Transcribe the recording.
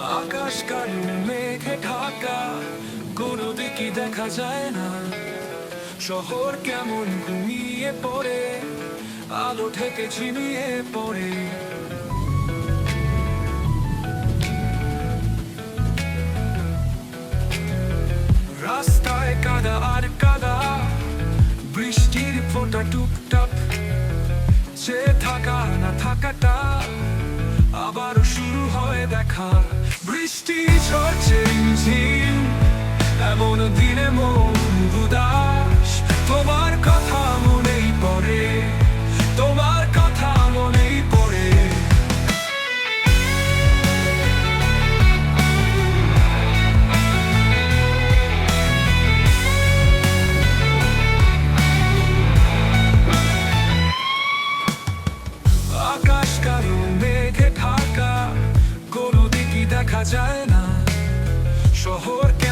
আকাশ কালো মেঘে ঢাকা, কোনো দিকই দেখা যায় না। শহর কেমন ঘুমিয়ে পড়ে, আলো ঢেকে ঝিমিয়ে পড়ে। রাস্তায় কাদা আর কাদা, বৃষ্টির ফোঁটা টুপটাপ। সে থাকা না থাকাটা আবার শুরু হয় দেখা। বৃষ্টি ঝরছে ঝিম এমন দিনে মন যায় না। শহরকে